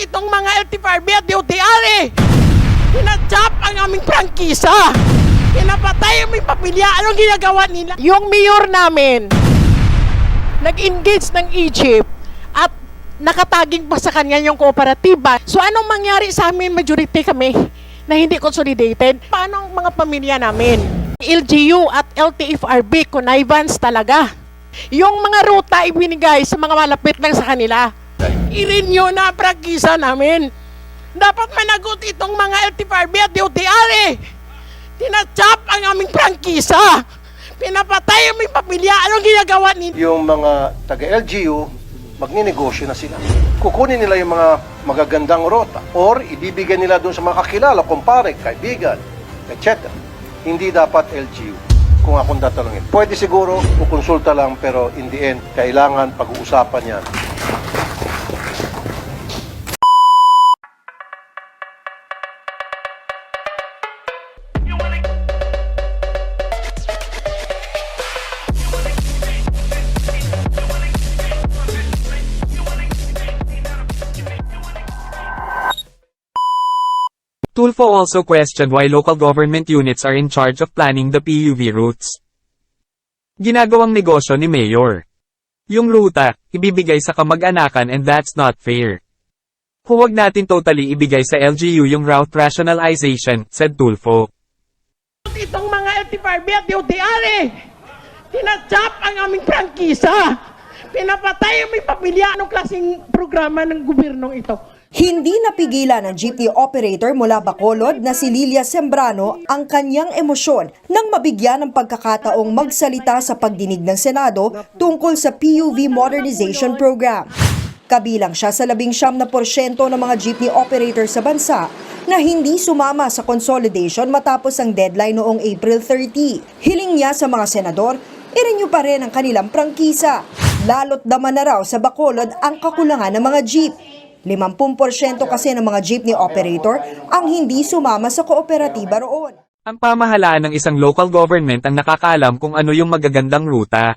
itong mga LTFRB at DOTR eh. Pinachop ang aming prangkisa. Pinapatay ang aming pamilya. Anong ginagawa nila? Yung mayor namin, nag-engage ng Egypt at nakataging pa sa kanya yung kooperatiba. So anong mangyari sa amin, majority kami na hindi consolidated? Paano ang mga pamilya namin? LGU at LTFRB, connivance talaga. Yung mga ruta ibinigay sa mga malapit lang sa kanila. I-renew na ang prangkisa namin. Dapat managot itong mga LTFRB at DOTR eh. Tinachop ang aming prangkisa. Pinapatay ang aming pamilya. Anong ginagawa nila? yung mga taga-LGU, magninegosyo na sila. Kukunin nila yung mga magagandang rota or ibibigay nila doon sa mga kakilala, kumpare, kaibigan, etc. Hindi dapat LGU kung akong tatanungin. Pwede siguro, kukonsulta lang, pero in the end, kailangan pag-uusapan yan. Tulfo also questioned why local government units are in charge of planning the PUV routes. Ginagawang negosyo ni Mayor. Yung ruta, ibibigay sa kamag-anakan and that's not fair. Huwag natin totally ibigay sa LGU yung route rationalization, said Tulfo. Itong mga LTFRB at DOTR eh. Tinachop ang aming prangkisa. Pinapatay ang aming pamilya. Anong klaseng programa ng gobyernong ito? Hindi napigilan ng jeepney operator mula Bacolod na si Lilia Sembrano ang kanyang emosyon nang mabigyan ng pagkakataong magsalita sa pagdinig ng Senado tungkol sa PUV Modernization Program. Kabilang siya sa labing siyam na porsyento ng mga jeepney operator sa bansa na hindi sumama sa consolidation matapos ang deadline noong April 30. Hiling niya sa mga senador, irenew pa rin ang kanilang prangkisa. Lalot daman na raw sa Bacolod ang kakulangan ng mga jeep. 50% kasi ng mga jeepney operator ang hindi sumama sa kooperatiba roon. Ang pamahalaan ng isang local government ang nakakaalam kung ano yung magagandang ruta.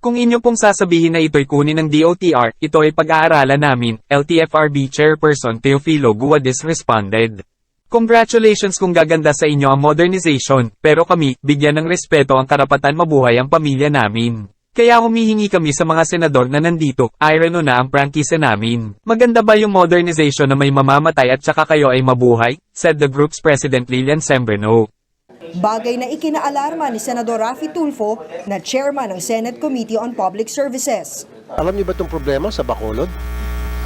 Kung inyo pong sasabihin na ito'y kunin ng DOTR, ito ay pag-aaralan namin, LTFRB Chairperson Teofilo Guadis responded. Congratulations kung gaganda sa inyo ang modernization, pero kami, bigyan ng respeto ang karapatan mabuhay ang pamilya namin. Kaya humihingi kami sa mga senador na nandito, irano na ang prangkisa namin. Maganda ba yung modernization na may mamamatay at saka kayo ay mabuhay? Said the group's president Lilian Sembreno. Bagay na ikinaalarma ni Senador Rafi Tulfo na chairman ng Senate Committee on Public Services. Alam niyo ba itong problema sa Bacolod?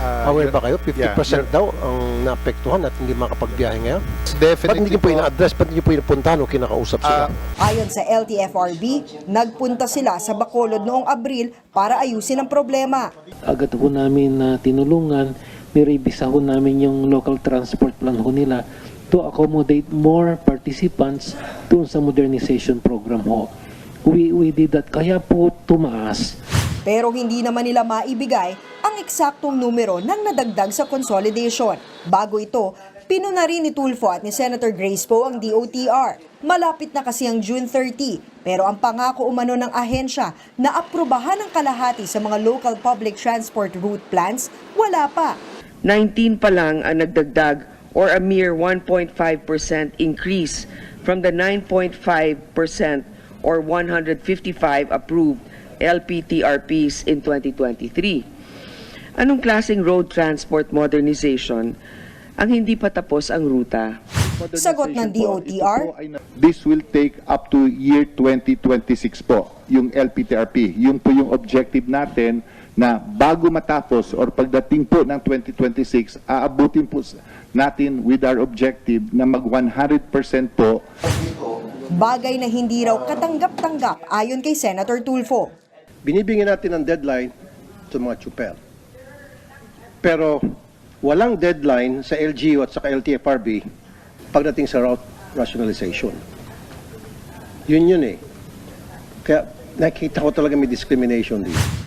Aware ba kayo? 50% daw ang naapektuhan at hindi makapagbiyahe ngayon? Ba't Definitely hindi niyo po ina-address? Ba't hindi niyo po inapuntahan o kinakausap sila? Ayon sa LTFRB, nagpunta sila sa Bacolod noong Abril para ayusin ang problema. agad ho namin na tinulungan, nirevisa ho namin yung local transport plan ho nila to accommodate more participants doon sa modernization program ho. We, we did that. Kaya po tumaas. Pero hindi naman nila maibigay ang eksaktong numero ng nadagdag sa consolidation. Bago ito, pinuna rin ni Tulfo at ni Senator Grace Poe ang DOTR. Malapit na kasi ang June 30, pero ang pangako umano ng ahensya na aprubahan ng kalahati sa mga local public transport route plans, wala pa. 19 pa lang ang nagdagdag or a mere 1.5% increase from the 9.5% or 155 approved LPTRPs in 2023. Anong klaseng road transport modernization ang hindi pa tapos ang ruta? Sagot ng DOTR, This will take up to year 2026 po, yung LPTRP. Yung po yung objective natin na bago matapos or pagdating po ng 2026, aabutin po natin with our objective na mag 100% po bagay na hindi raw katanggap-tanggap ayon kay Senator Tulfo. Binibigyan natin ng deadline sa mga chupel. Pero walang deadline sa LGU at sa LTFRB pagdating sa route rationalization. Yun yun eh. Kaya nakita ko talaga may discrimination dito.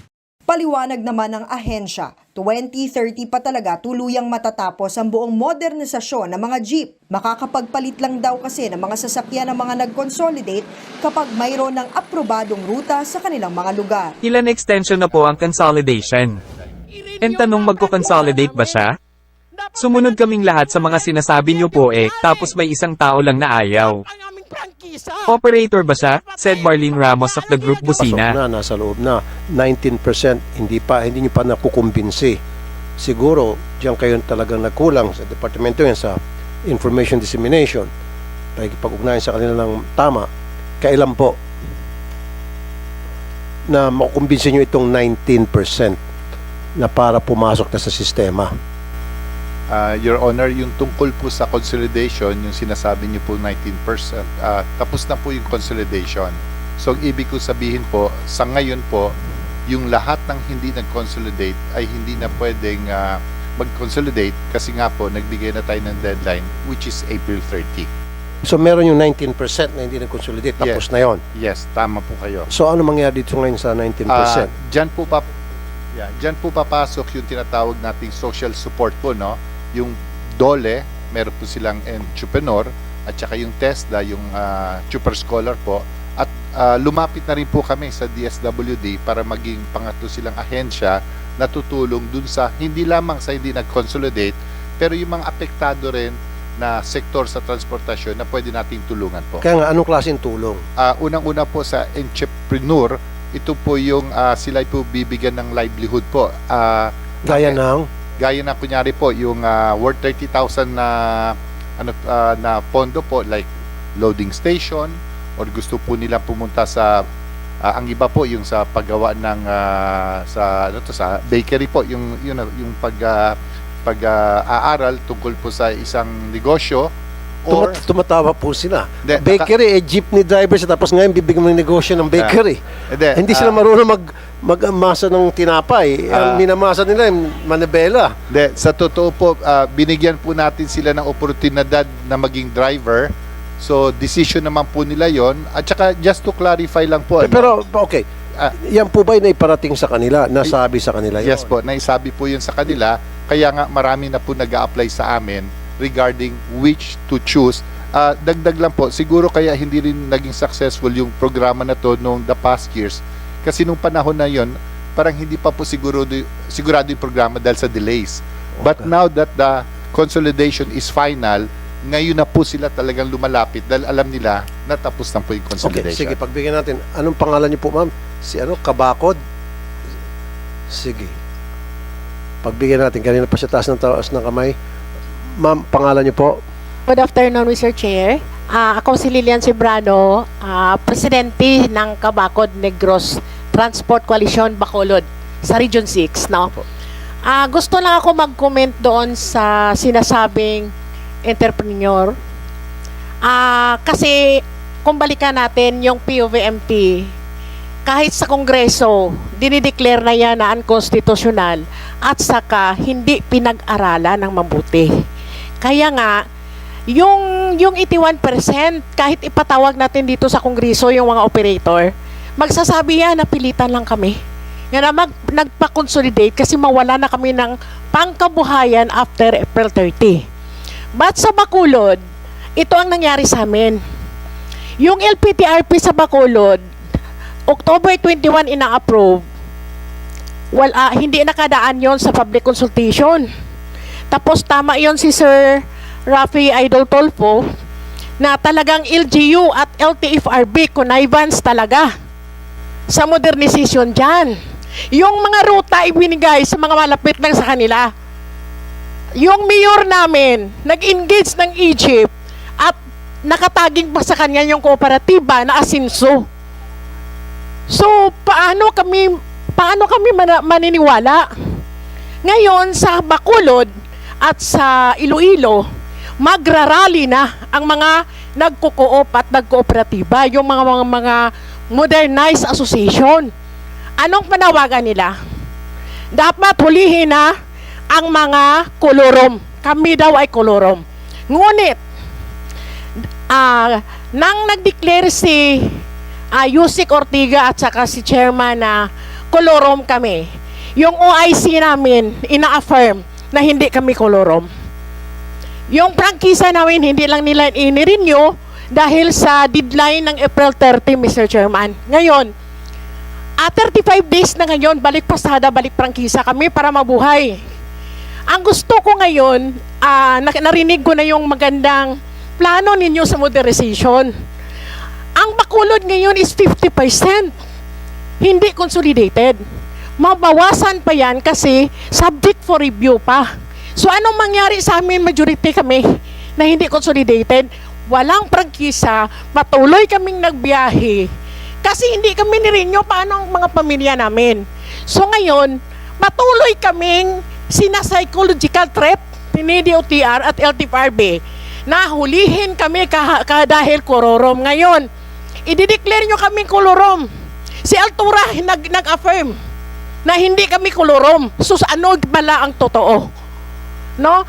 Paliwanag naman ng ahensya, 2030 pa talaga tuluyang matatapos ang buong modernisasyon ng mga jeep. Makakapagpalit lang daw kasi ng mga sasakyan ng mga nag-consolidate kapag mayroon ng aprobadong ruta sa kanilang mga lugar. Ilan extension na po ang consolidation? And tanong magko-consolidate ba siya? Sumunod kaming lahat sa mga sinasabi niyo po eh, tapos may isang tao lang na ayaw. Operator ba siya? Said Marlene Ramos of the group Pasok Busina. na, nasa loob na. 19% hindi pa, hindi nyo pa nakukumbinsi. Siguro, diyan kayo talagang nagkulang sa departamento yan sa information dissemination. Pag-ugnayan sa kanila ng tama. Kailan po na makukumbinsi nyo itong 19% na para pumasok na sa sistema? Ah, Your Honor, yung tungkol po sa consolidation, yung sinasabi niyo po 19%, ah, tapos na po yung consolidation. So, ang ibig ko sabihin po, sa ngayon po, yung lahat ng hindi nag-consolidate ay hindi na pwedeng ah, mag-consolidate kasi nga po, nagbigay na tayo ng deadline, which is April 30. So meron yung 19% na hindi nag-consolidate, tapos Yes. na yon. Yes, tama po kayo. So ano mangyari dito ngayon sa 19%? Ah, diyan po pa yeah, diyan po papasok yung tinatawag nating social support po no. Yung DOLE, meron po silang entrepreneur at saka yung TESDA, yung ah, super scholar po at ah, lumapit na rin po kami sa DSWD para maging pangatlo silang ahensya na tutulong dun sa hindi lamang sa hindi nag-consolidate pero yung mga apektado rin na sektor sa transportasyon na pwede nating tulungan po. Kaya nga, anong klaseng tulong? Ah, unang-una po sa entrepreneur, ito po yung ah, sila po bibigyan ng livelihood po. Ah, Gaya ng gaya na kunyari po yung ah, worth 30,000 na ano ah, na pondo po like loading station or gusto po nila pumunta sa ah, ang iba po yung sa paggawa ng ah, sa ano to sa bakery po yung yun yung pag ah, pag ah, aaral tungkol po sa isang negosyo or Tumat- tumatawa po sila. Hindi, bakery, eh, jeepney driver siya, tapos ngayon bibigyan mo ng negosyo ng bakery. Hindi, Hindi sila ah, marunong mag mag-amasa ng tinapay. Ang Ah. minamasa nila yung manabela. De, sa totoo po, ah, binigyan po natin sila ng oportunidad na maging driver. So, decision naman po nila yon At saka, just to clarify lang po. ano, Pero, okay, Ah. yan po ba ay naiparating sa kanila? Nasabi sa kanila yun? yes po, naisabi po yun sa kanila. Kaya nga, marami na po nag apply sa amin regarding which to choose. Ah, dagdag lang po, siguro kaya hindi rin naging successful yung programa na to noong the past years. Kasi nung panahon na yon parang hindi pa po siguro sigurado yung programa dahil sa delays. But Okay. now that the consolidation is final, ngayon na po sila talagang lumalapit dahil alam nila na tapos na po yung Okay, consolidation. sige, pagbigyan natin. Anong pangalan niyo po, ma'am? Si ano, Kabakod? Sige. Pagbigyan natin. Kanina pa siya taas ng taas ng kamay. Ma'am, pangalan niyo po? Good afternoon, Mr. Chair. Ah, ako si Lilian Cebrano, ah, presidente ng Kabakod Negros Transport Coalition Bacolod sa Region 6, no? Ah, gusto lang ako mag-comment doon sa sinasabing entrepreneur. Ah, kasi kung balikan natin yung POVMP, kahit sa Kongreso, dinideclare na yan na unconstitutional at saka hindi pinag-aralan ng mabuti. Kaya nga, yung, yung 81%, kahit ipatawag natin dito sa Kongreso yung mga operator, magsasabi yan na pilitan lang kami. Nga na mag, nagpa-consolidate kasi mawala na kami ng pangkabuhayan after April 30. But sa Bacolod, ito ang nangyari sa amin. Yung LPTRP sa Bacolod, October 21 ina-approve, wala, hindi nakadaan yon sa public consultation. Tapos tama yon si Sir Rafi Idol Tolfo na talagang LGU at LTFRB connivance talaga sa modernization dyan. Yung mga ruta ibinigay sa mga malapit lang sa kanila. Yung mayor namin, nag-engage ng Egypt at nakataging pa sa kanya yung kooperatiba na Asinso. So, paano kami paano kami mana- maniniwala? Ngayon sa Bacolod at sa Iloilo, magrarally na ang mga nagko-coop at nagkooperatiba, yung mga mga, mga modernized association. Anong panawagan nila? Dapat hulihin na ang mga kolorom. Kami daw ay kolorom. Ngunit, ah, nang nag-declare si ah, Yusik Ortiga at saka si chairman na kolorom kami, yung OIC namin ina-affirm na hindi kami kolorom. Yung prangkisa namin, hindi lang nila inirenew dahil sa deadline ng April 30, Mr. Chairman. Ngayon, ah, 35 days na ngayon, balik pasada, balik prangkisa kami para mabuhay. Ang gusto ko ngayon, nak- narinig ko na yung magandang plano ninyo sa modernization. Ang Bacolod ngayon is 50%. Hindi consolidated. Mabawasan pa yan kasi subject for review pa. So anong mangyari sa amin, majority kami na hindi consolidated? Walang prangkisa, patuloy kaming nagbiyahe. Kasi hindi kami nirinyo paano ang mga pamilya namin. So ngayon, patuloy kaming sinapsychological threat ni DOTR at LTFRB na hulihin kami kah- ka dahil kororom. Ngayon, idideclare nyo kaming kolorom. Si Altura nag, nag-affirm na hindi kami kolorom. So ano pala ang totoo? No?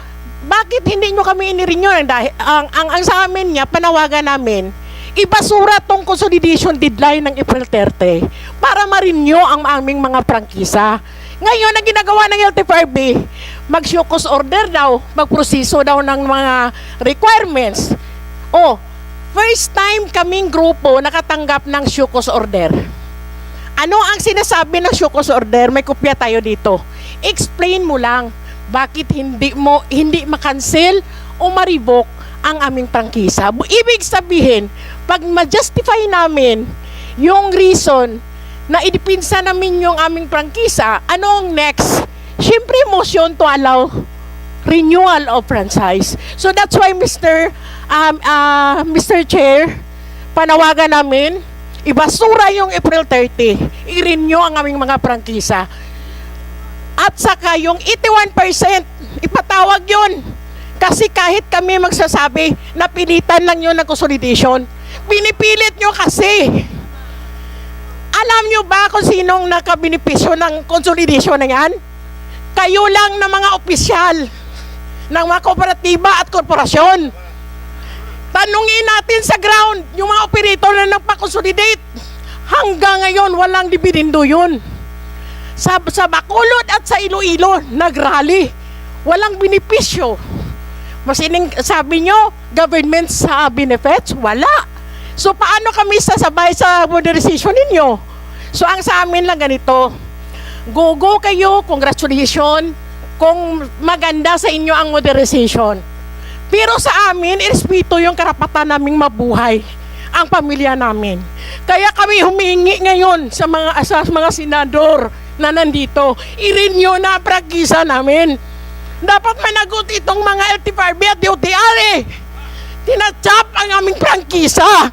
Bakit hindi nyo kami inirinyo? Dahil ang, ang, ang sa amin niya, panawagan namin, ibasura tong consolidation deadline ng April 30 para marinyo ang aming mga prangkisa. Ngayon, ang ginagawa ng LTFRB, mag-showcause order daw, magproseso daw ng mga requirements. Oh, first time kaming grupo nakatanggap ng showcause order. Ano ang sinasabi ng showcause order? May kopya tayo dito. Explain mo lang bakit hindi mo hindi makancel o ma-revoke ang aming prangkisa. Ibig sabihin, pag ma-justify namin yung reason na idipinsa namin yung aming prangkisa, anong next? Siyempre, motion to allow renewal of franchise. So that's why Mr. Um, uh, Mr. Chair, panawagan namin, ibasura yung April 30, i-renew ang aming mga prangkisa. At saka yung 81%, ipatawag yun. Kasi kahit kami magsasabi, napilitan lang yun ng consolidation. Pinipilit nyo kasi. Alam nyo ba kung sinong nakabinipisyo ng consolidation na yan? Kayo lang na mga opisyal ng mga kooperatiba at korporasyon. Tanungin natin sa ground, yung mga operator na nagpa-consolidate. Hanggang ngayon, walang dibidindo yun. Sa, sa Bacolod at sa Iloilo, nagrally. Walang benepisyo. Masining sabi nyo, government sa benefits? Wala. So paano kami sasabay sa modernization ninyo? So ang sa amin lang ganito, go-go kayo, congratulations, kung maganda sa inyo ang modernization. Pero sa amin, irespeto yung karapatan naming mabuhay ang pamilya namin. Kaya kami humingi ngayon sa mga sa mga senador na nandito, i-renew na ang prangkisa namin. Dapat managot itong mga LTFRB at DOTR eh. Tinachap ang aming prangkisa.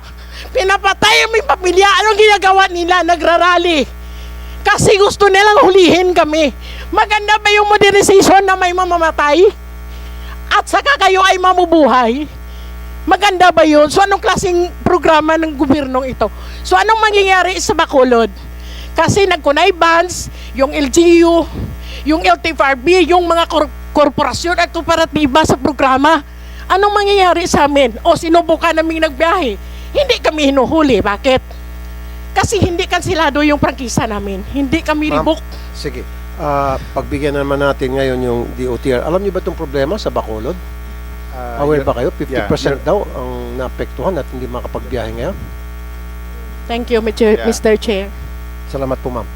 Pinapatay ang aming pamilya. Anong ginagawa nila? Nagrarally. Kasi gusto nilang hulihin kami. Maganda ba yung modernization na may mamamatay? At saka kayo ay mamubuhay? Maganda ba yun? So anong klaseng programa ng gobyernong ito? So anong mangyayari sa Bacolod? Kasi nag-connivance, yung LGU, yung LTFRB, yung mga kor- korporasyon at kooperatiba sa programa. Anong mangyayari sa amin? O sinubukan naming nagbiyahe? Hindi kami hinuhuli. Bakit? Kasi hindi kansilado yung prangkisa namin. Hindi kami Ma'am, ribok. Sige. Ah, pagbigyan naman natin ngayon yung DOTR. Alam niyo ba itong problema sa Bacolod? Ah, Aware ba kayo? 50% yeah, daw ang naapektuhan at hindi makapagbiyahe ngayon. Thank you, Mr. Yeah. Mr. Chair. Salamat po, ma'am.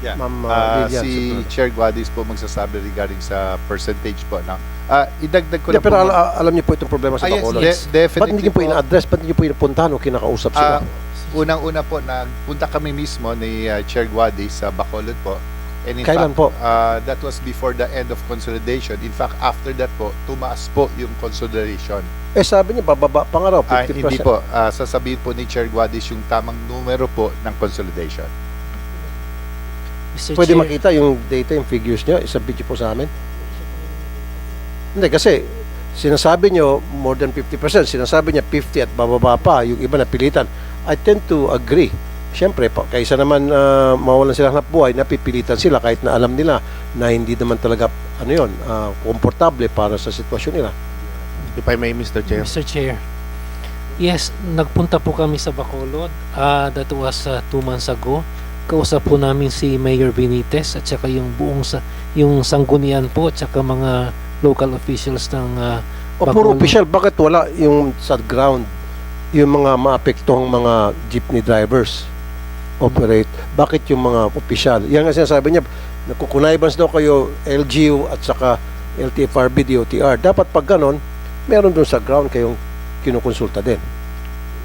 Yeah. Ma'am, uh, Ah, Lilian, si susunod. Chair Guadis po magsasabi regarding sa percentage po. No? Ah, idagdag ko Hindi, lang pero po. al- alam niyo po itong problema sa Ah, yes, Bacolod. de- definitely Ba't hindi niyo po po. ina-address? Ba't hindi niyo po inapuntahan o kinakausap Ah, sila? Unang-una po, nagpunta kami mismo ni ah, Chair Guadis sa Bacolod po. And in Kailan fact, po? ah, that was before the end of consolidation. In fact, after that po, tumaas po yung consolidation. eh sabi niya, bababa pa nga raw, 50%. Ah, hindi po. Ah, sasabihin po ni Chair Guadis yung tamang numero po ng consolidation. Mr. Pwede Chair, makita yung data, yung figures niyo, isabit niyo po sa amin. Hindi, kasi sinasabi niyo more than 50%, sinasabi niya 50 at bababa pa, yung iba napilitan. I tend to agree. Siyempre, pa, kaysa naman ah, mawalan sila ng buhay, napipilitan sila kahit na alam nila na hindi naman talaga, ano yun, ah, komportable para sa sitwasyon nila. If I may, Mr. Chair. Mr. Chair. Yes, nagpunta po kami sa Bacolod. Ah, that was uh, two months ago. Kausap po namin si Mayor Benitez at saka yung buong sa yung sanggunian po at saka mga local officials ng ah, O puro Bacolod. official, bakit wala yung sa ground, yung mga maapektuhang mga jeepney drivers operate? Bakit yung mga official? Yan nga sinasabi niya, nagkukunaybans daw kayo, LGU at saka LTFRB, DOTR. Dapat pag ganon, meron dun sa ground kayong kinukonsulta din.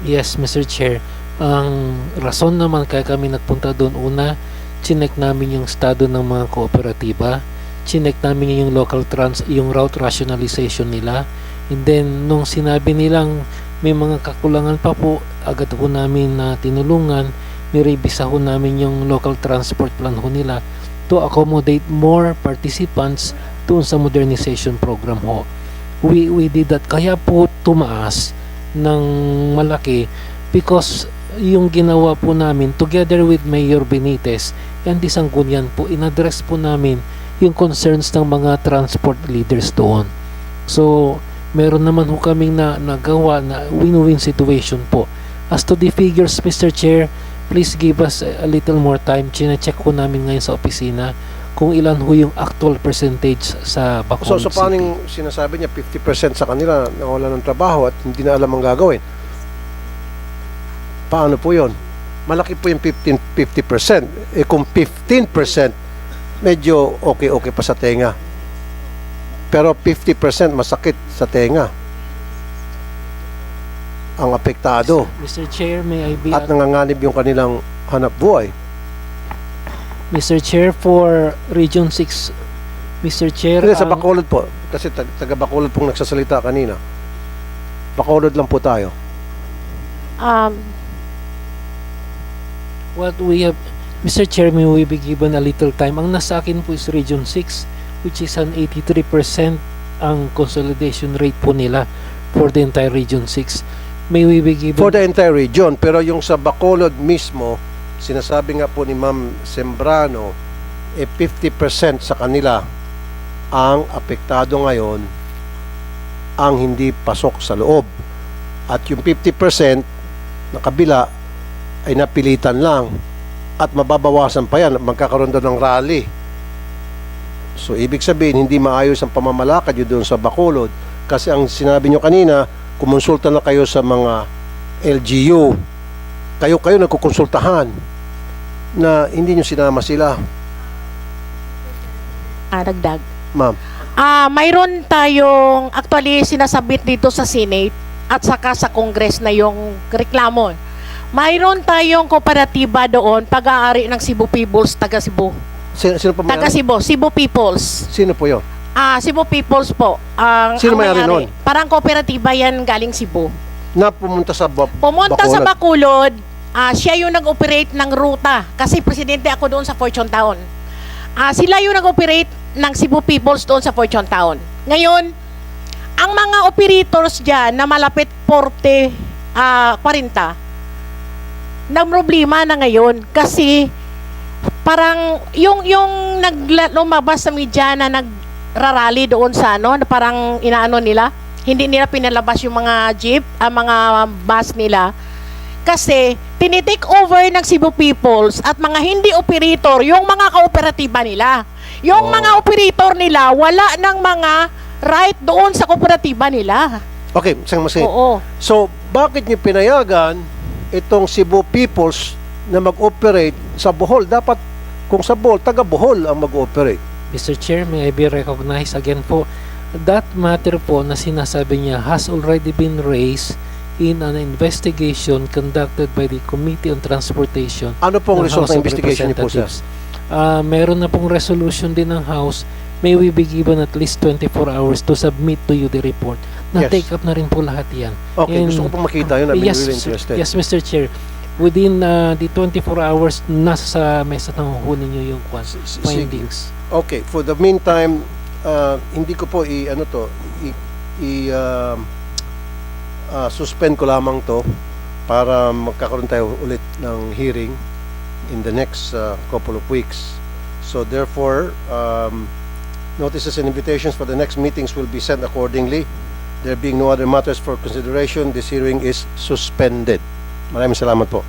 Yes, Mr. Chair. Ang rason naman kaya kami nagpunta doon, una, chinek namin yung estado ng mga kooperatiba, chinek namin yung local trans, yung route rationalization nila, and then nung sinabi nilang may mga kakulangan pa po, agad po namin na tinulungan, nirevisa ho namin yung local transport plan ho nila to accommodate more participants doon sa modernization program ho. We, we did that. Kaya po tumaas ng malaki because yung ginawa po namin together with Mayor Benitez and the Sanggunian po inaddress po namin yung concerns ng mga transport leaders doon. So, meron naman ho kaming na nagawa na win-win situation po. As to the figures, Mr. Chair, please give us a little more time. Chine-check ko namin ngayon sa opisina kung ilan ho yung actual percentage sa So, Bacolod so City. paano yung sinasabi niya 50% sa kanila na wala ng trabaho at hindi na alam ang gagawin? Paano po yon? Malaki po yung 15, 50%. Eh kung 15%, medyo okay-okay pa sa tenga. Pero 50% masakit sa tenga. Ang apektado. Mr. Chair, may I be At nanganganib yung kanilang hanap buhay. Mr. Chair for Region 6 Mr. Chair Hindi, sa ang- Bacolod po. Kasi tag- taga Bacolod pong nagsasalita kanina. Bacolod lang po tayo. Um, what we have Mr. Chair may we be given a little time ang nasa akin po is Region 6 which is an 83% ang consolidation rate po nila for the entire Region 6 may we be given For the entire region. Pero yung sa Bacolod mismo, sinasabi nga po ni Ma'am Sembrano, eh 50% sa kanila ang apektado ngayon ang hindi pasok sa loob. At yung 50% na kabila ay napilitan lang at mababawasan pa yan. Magkakaroon doon ng rally. So, ibig sabihin, hindi maayos ang pamamalakad yun doon sa Bacolod. Kasi ang sinabi nyo kanina, kumonsulta na kayo sa mga LGU. Kayo-kayo nagkukonsultahan na hindi nyo sinama sila. ah, dagdag. Ma'am, Ah, mayroon tayong actually sinasabit dito sa Senate at saka sa Congress na yung reklamo. Mayroon tayong kooperatiba doon, pag-aari ng Cebu Peoples, taga Cebu. sino, sino pa may Taga Cebu, Cebu Peoples. Sino po yun? Ah, Cebu Peoples po. Ang Sino ang may-ari nun? Parang kooperatiba yan galing Cebu. Na pumunta sa ba- Pumunta sa Bacolod. Bacolod, ah, siya yung nag-operate ng ruta kasi presidente ako doon sa Fortune Town. Ah, sila yung nag-operate ng Cebu Peoples doon sa Fortune Town. Ngayon, ang mga operators diyan na malapit 40 ah 40 nang problema na ngayon. Kasi parang yung yung nagla- lumabas sa media na nagrarally doon sa ano na parang inaano nila hindi nila pinalabas yung mga jeep ang mga bus nila. Kasi tinitake over ng Cebu Peoples at mga hindi operator yung mga kooperatiba nila. Yung Oh. mga operator nila wala ng mga right doon sa kooperatiba nila. Okay, isang oo. So, bakit nyo pinayagan itong Cebu Peoples na mag-operate sa Bohol? Dapat, kung sa Bohol, taga Bohol ang mag-operate. Mr. Chair, may I be recognized again po that matter po na sinasabi niya has already been raised in an investigation conducted by the Committee on Transportation Ano pong ng result ng investigation niyo po, sir? Ah, meron na pong resolution din ng House. May we be given at least 24 hours to submit to you the report. Yes. Na-take up na rin po lahat yan. Okay, And- gusto ko pong makita yun. I'm yes, really interested. yes, Mr. Chair. Within uh, the 24 hours, nasa sa mesa ng hunin nyo yung findings. Okay, for the meantime, uh, hindi ko po i ano to, i, i um, uh, suspend ko lamang to para magkakaroon tayo ulit ng hearing in the next uh, couple of weeks. So therefore, um, notices and invitations for the next meetings will be sent accordingly. There being no other matters for consideration, this hearing is suspended. Maraming salamat po.